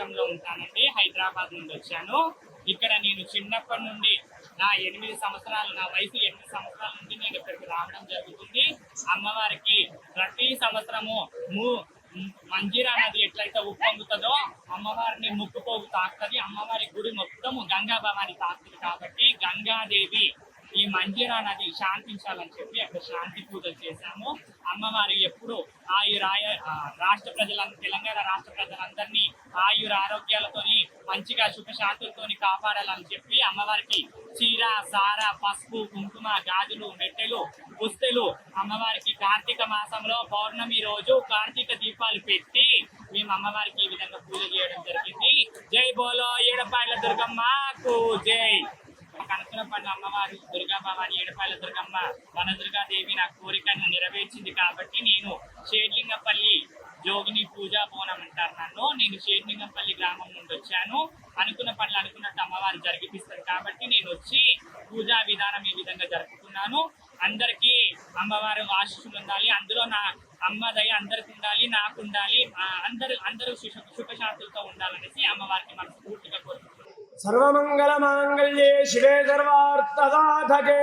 రాష్ట్రంలో ఉంటానండి. హైదరాబాద్ నుండి వచ్చాను. ఇక్కడ నేను చిన్నప్పటి నుండి నా ఎనిమిది సంవత్సరాలు నా వయసు ఎనిమిది సంవత్సరాల నుండి నేను ఇక్కడికి రావడం జరుగుతుంది. అమ్మవారికి ప్రతి సంవత్సరము మంజీరా నది ఎట్లయితే ఉప్పొంగుతుందో అమ్మవారిని ముక్కుపోగు తాకుతుంది. అమ్మవారి గుడి మొత్తము గంగా భవాని తాకుతుంది కాబట్టి గంగాదేవి ఈ మంజీరా నది శాంతించాలని చెప్పి అక్కడ శాంతి పూజలు చేశాము. అమ్మవారు ఎప్పుడు ఆయురాయ రాష్ట్ర ప్రజలందరూ తెలంగాణ రాష్ట్ర ప్రజలందరినీ ఆయుర ఆరోగ్యాలతోని మంచిగా సుఖశాంతులతోని కాపాడాలని చెప్పి అమ్మవారికి చీర సార పసుపు కుంకుమ గాజులు మెట్టెలు పుస్తెలు అమ్మవారికి కార్తీక మాసంలో పౌర్ణమి రోజు కార్తీక దీపాలు పెట్టి మేము అమ్మవారికి ఈ విధంగా పూజ చేయడం జరిగింది. జై బోలో ఏడపాయల దుర్గమ్మకు జై. కనకనపల్లి అమ్మవారు దుర్గా భవాని ఏడుపాయల దుర్గమ్మ వనదుర్గా దేవి నా కోరికను నెరవేర్చింది కాబట్టి నేను షేడ్లింగపల్లి జోగిని పూజా బోనం అంటారు నన్ను. నేను షేడ్లింగపల్లి గ్రామం నుండి వచ్చాను. అనుకున్న పనులు అనుకున్నట్టు అమ్మవారు జరిగిపిస్తారు కాబట్టి నేను వచ్చి పూజా విధానం ఈ విధంగా జరుపుకున్నాను. అందరికీ అమ్మవారు ఆశీస్సులు ఉండాలి. అందులో నా అమ్మ దయ అందరికి ఉండాలి నాకు ఉండాలి. అందరూ అందరూ సుఖ సుఖశాంతులతో ఉండాలనేసి అమ్మవారికి మనస్ఫూర్తిగా కోరుకుంటున్నాను. సర్వమంగళమాంగళ్యే శివే సర్వార్థసాధకే.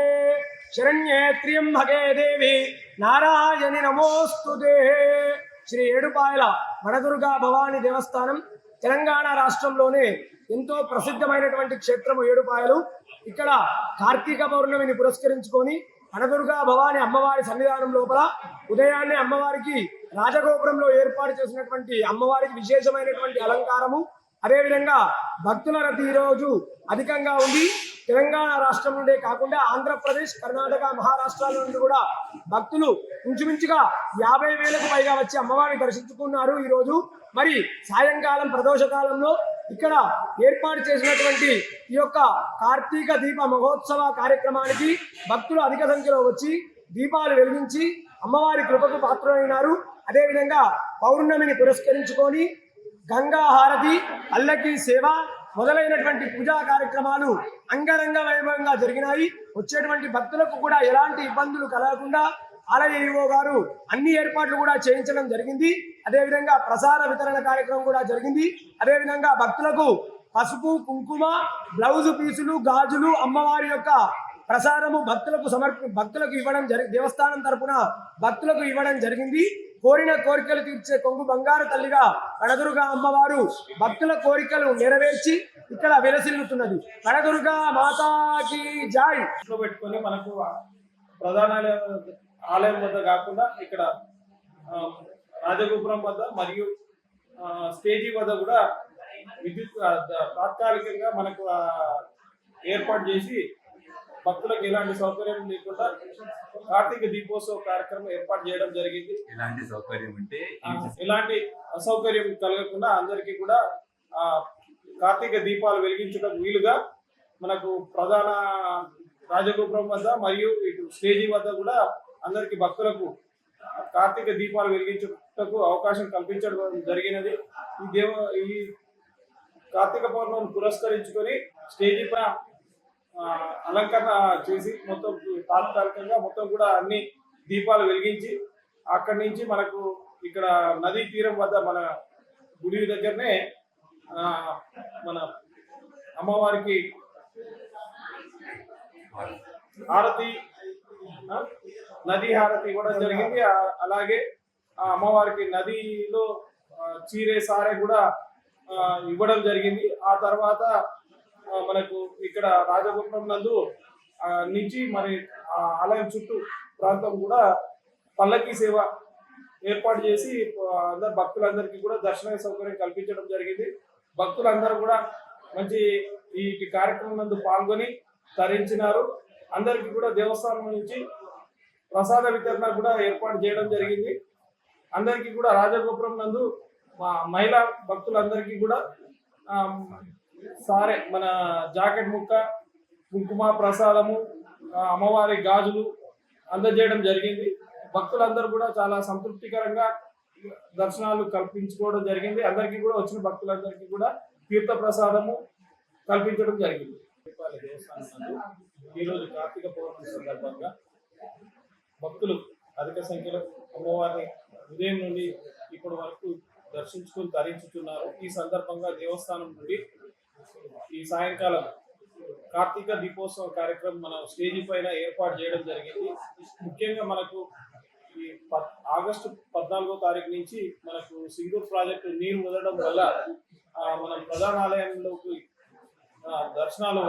శరణ్యే త్ర్యంబకే దేవి. నారాయణి నమోస్తు శ్రీ ఏడుపాయల వనదుర్గా భవాని దేవస్థానం తెలంగాణ రాష్ట్రంలోనే ఎంతో ప్రసిద్ధమైనటువంటి క్షేత్రము ఏడుపాయలు. ఇక్కడ కార్తీక పౌర్ణమిని పురస్కరించుకొని వనదుర్గా భవాని అమ్మవారి సన్నిధానం లోపల ఉదయాన్నే అమ్మవారికి రాజగోపురంలో ఏర్పాటు చేసినటువంటి అమ్మవారికి విశేషమైనటువంటి అలంకారము అదేవిధంగా భక్తుల రద్దీ ఈరోజు అధికంగా ఉంది. తెలంగాణ రాష్ట్రం నుండే కాకుండా ఆంధ్రప్రదేశ్ కర్ణాటక మహారాష్ట్రాల నుండి కూడా భక్తులు ఇంచుమించుగా యాభై వేలకు పైగా వచ్చి అమ్మవారిని దర్శించుకున్నారు ఈరోజు మరి సాయంకాలం ప్రదోష కాలంలో ఇక్కడ ఏర్పాటు చేసినటువంటి ఈ యొక్క కార్తీక దీప మహోత్సవ కార్యక్రమానికి భక్తులు అధిక సంఖ్యలో వచ్చి దీపాలు వెలిగించి అమ్మవారి కృపకు పాత్రమైనారు అదేవిధంగా పౌర్ణమిని పురస్కరించుకొని గంగా హారతి అల్లకి సేవ మొదలైనటువంటి పూజా కార్యక్రమాలు అంగరంగ వైభవంగా జరిగినాయి. వచ్చేటువంటి భక్తులకు కూడా ఎలాంటి ఇబ్బందులు కలగకుండా ఆలయ ఈవో గారు అన్ని ఏర్పాట్లు కూడా చేయించడం జరిగింది. అదేవిధంగా ప్రసాద వితరణ కార్యక్రమం కూడా జరిగింది. అదేవిధంగా భక్తులకు పసుపు కుంకుమ బ్లౌజు పీసులు గాజులు అమ్మవారి యొక్క ప్రసాదము భక్తులకు సమర్పి భక్తులకు ఇవ్వడం జరి దేవస్థానం తరపున భక్తులకు ఇవ్వడం జరిగింది. కోరిన కోరికలు తీర్చే కొంగు బంగారు తల్లిగా కడదుర్గా అమ్మవారు భక్తుల కోరికలు నెరవేర్చి ఇక్కడ విలసిల్లుతున్నది. కడదుర్గా మాతాకి జాయ్. పెట్టుకొని మనకు ప్రధాన ఆలయం వద్ద కాకుండా ఇక్కడ రాజగోపురం వద్ద మరియు స్టేజీ వద్ద కూడా విద్యుత్ తాత్కాలికంగా మనకు ఏర్పాటు చేసి భక్తులకు ఎలాంటి సౌకర్యం లేకుండా కార్తీక దీపోత్సవ కార్యక్రమం ఏర్పాటు చేయడం జరిగింది. ఎలాంటి సౌకర్యం ఆ, ఎలాంటి అసౌకర్యం కలగకుండా అందరికీ కూడా ఆ కార్తీక దీపాలు వెలిగించడం వీలుగా మనకు ప్రధాన రాజగోపురం వద్ద మరియు ఇటు స్టేజీ వద్ద కూడా అందరికి భక్తులకు కార్తీక దీపాలు వెలిగించుటకు అవకాశం కల్పించడం జరిగినది. ఈ దేవ ఈ కార్తీక పౌర్ణమిని పురస్కరించుకొని స్టేజీ పై అలంకరణ చేసి మొత్తం తాత్కాలికంగా మొత్తం కూడా అన్ని దీపాలు వెలిగించి అక్కడి నుంచి మనకు ఇక్కడ నదీ తీరం వద్ద మన గుడి దగ్గరనే మన అమ్మవారికి హారతి నదీ హారతి ఇవ్వడం జరిగింది. అలాగే ఆ అమ్మవారికి నదిలో చీరే సారే కూడా ఇవ్వడం జరిగింది. ఆ తర్వాత మనకు ఇక్కడ రాజగుండం నందు నుంచి మరి ఆ ఆలయం చుట్టూ ప్రాంతం కూడా పల్లకి సేవ ఏర్పాటు చేసి అందరు భక్తులందరికీ కూడా దర్శన సౌకర్యం కల్పించడం జరిగింది. భక్తులందరూ కూడా మంచి ఈ కార్యక్రమం నందు పాల్గొని తరించినారు. అందరికీ కూడా దేవస్థానం నుంచి ప్రసాద వితరణ కూడా ఏర్పాటు చేయడం జరిగింది. అందరికీ కూడా రాజగోపురం నందు మా మహిళా భక్తులందరికీ కూడా సారే మన జాకెట్ ముక్క కుంకుమ ప్రసాదము అమ్మవారి గాజులు అందజేయడం జరిగింది. భక్తులందరూ కూడా చాలా సంతృప్తికరంగా దర్శనాలు కల్పించుకోవడం జరిగింది. అందరికీ కూడా వచ్చిన భక్తులందరికీ కూడా తీర్థ ప్రసాదము కల్పించడం జరిగింది. దేవస్థానం ఈరోజు కార్తీక పౌర్ణమి సందర్భంగా భక్తులు అధిక సంఖ్యలో అమ్మవారిని ఉదయం నుండి ఇప్పటి వరకు దర్శించుకుని తరించుతున్నారు. ఈ సందర్భంగా దేవస్థానం నుండి ఈ సాయంకాలం కార్తీక దీపోత్సవ కార్యక్రమం మనం స్టేజీ పైన ఏర్పాటు చేయడం జరిగింది. ముఖ్యంగా మనకు ఈ పద్- ఆగస్టు పద్నాలుగో తారీఖు నుంచి మనకు సింగూర్ ప్రాజెక్టు నీరు వదలడం వల్ల మన ప్రధాన ఆలయంలోకి దర్శనాలు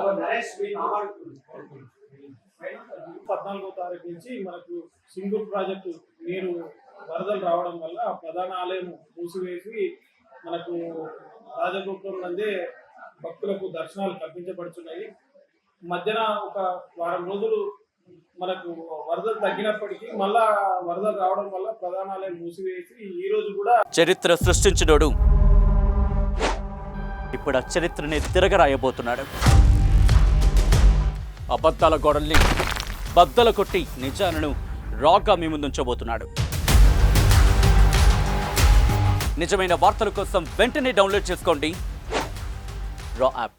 పద్నాలుగో తారీఖు నుంచి మనకు సింగూర్ ప్రాజెక్టు నీరు వరదలు రావడం వల్ల ప్రధాన ఆలయం మూసివేసి మనకు రాజగోపురం నందే భక్తులకు దర్శనాలు కల్పించబడుతున్నాయి మధ్యన ఒక వారం రోజులు మనకు వరదలు తగ్గినప్పటికీ మళ్ళా వరదలు రావడం వల్ల ప్రధానాలయం మూసివేసి ఈ రోజు కూడా చరిత్ర సృష్టించినోడు ఇప్పుడు ఆ చరిత్రని తిరగరాయబోతున్నాడు. అబద్ధాల గోడల్ని బద్దలు కొట్టి నిజాలను రాగా మీ ముందుంచబోతున్నాడు. నిజమైన వార్తల కోసం వెంటనే డౌన్లోడ్ చేసుకోండి. Draw up